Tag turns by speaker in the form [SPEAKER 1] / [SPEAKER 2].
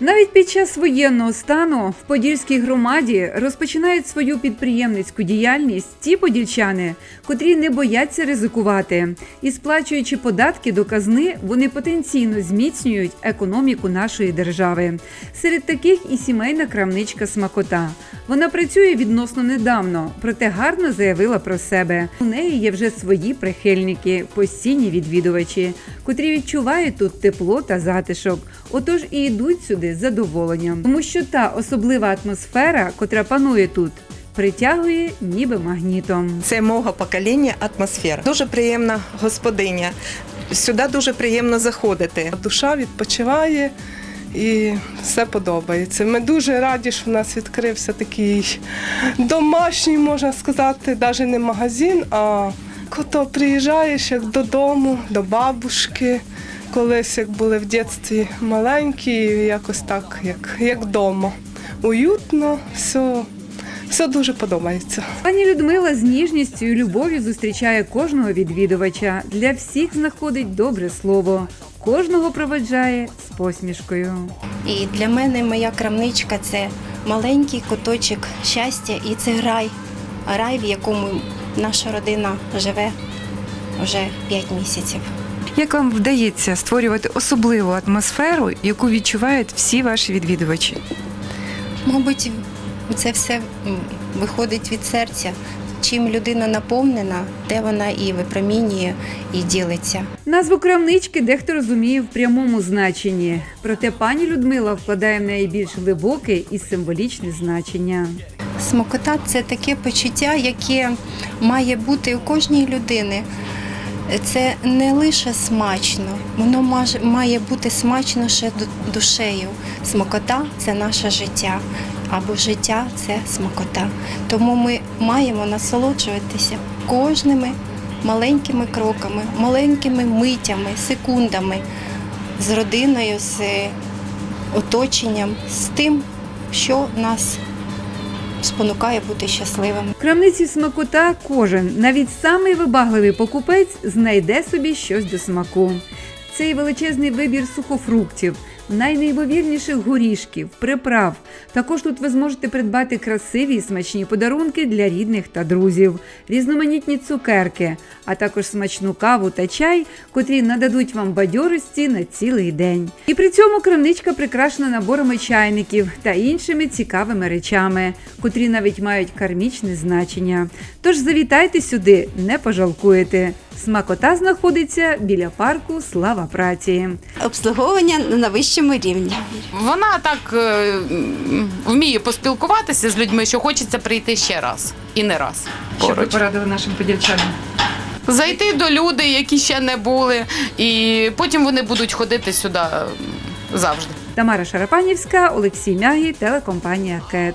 [SPEAKER 1] Навіть під час воєнного стану в Подільській громаді розпочинають свою підприємницьку діяльність ті подільчани, котрі не бояться ризикувати. І сплачуючи податки до казни, вони потенційно зміцнюють економіку нашої держави. Серед таких і сімейна крамничка Смакота. Вона працює відносно недавно, проте гарно заявила про себе. У неї є вже свої прихильники, постійні відвідувачі, котрі відчувають тут тепло та затишок. Отож і йдуть сюди з задоволенням, тому що та особлива атмосфера, котра панує тут, притягує ніби магнітом.
[SPEAKER 2] Це мого покоління атмосфера. Дуже приємна господиня. Сюди дуже приємно заходити.
[SPEAKER 3] Душа відпочиває і все подобається. Ми дуже раді, що в нас відкрився такий домашній, можна сказати, навіть не магазин, а кото приїжджаєш як додому, до бабушки. Колись як були в дитинстві маленькі, якось так, як, як вдома. Уютно, все, все дуже подобається.
[SPEAKER 1] Пані Людмила з ніжністю і любов'ю зустрічає кожного відвідувача. Для всіх знаходить добре слово, кожного проведжає з посмішкою.
[SPEAKER 4] І для мене моя крамничка це маленький куточок щастя і це рай. Рай, в якому наша родина живе вже 5 місяців.
[SPEAKER 5] Як вам вдається створювати особливу атмосферу, яку відчувають всі ваші відвідувачі?
[SPEAKER 4] Мабуть, це все виходить від серця. Чим людина наповнена, те вона і випромінює, і ділиться.
[SPEAKER 1] Назву крамнички дехто розуміє в прямому значенні, проте пані Людмила вкладає в неї більш глибоке і символічне значення.
[SPEAKER 4] Смокота це таке почуття, яке має бути у кожній людини. Це не лише смачно, воно має бути смачно ще ду- душею. Смокота це наше життя, або життя це смокота. Тому ми маємо насолоджуватися кожними маленькими кроками, маленькими митями, секундами з родиною, з оточенням, з тим, що нас спонукає бути щасливим.
[SPEAKER 1] Крамниці смакота кожен, навіть самий вибагливий покупець, знайде собі щось до смаку. Цей величезний вибір сухофруктів, найнеймовірніших горішків, приправ. Також тут ви зможете придбати красиві і смачні подарунки для рідних та друзів, різноманітні цукерки, а також смачну каву та чай, котрі нададуть вам бадьорості на цілий день. І при цьому крамничка прикрашена наборами чайників та іншими цікавими речами, котрі навіть мають кармічне значення. Тож завітайте сюди, не пожалкуєте. Смакота знаходиться біля парку Слава праці.
[SPEAKER 6] обслуговування на вищому рівні.
[SPEAKER 7] Вона так е, вміє поспілкуватися з людьми, що хочеться прийти ще раз і не раз.
[SPEAKER 5] Що ви порадили нашим подільчанам?
[SPEAKER 7] Зайти до людей, які ще не були, і потім вони будуть ходити сюди завжди.
[SPEAKER 1] Тамара Шарапанівська, Олексій Мягі, телекомпанія КЕТ.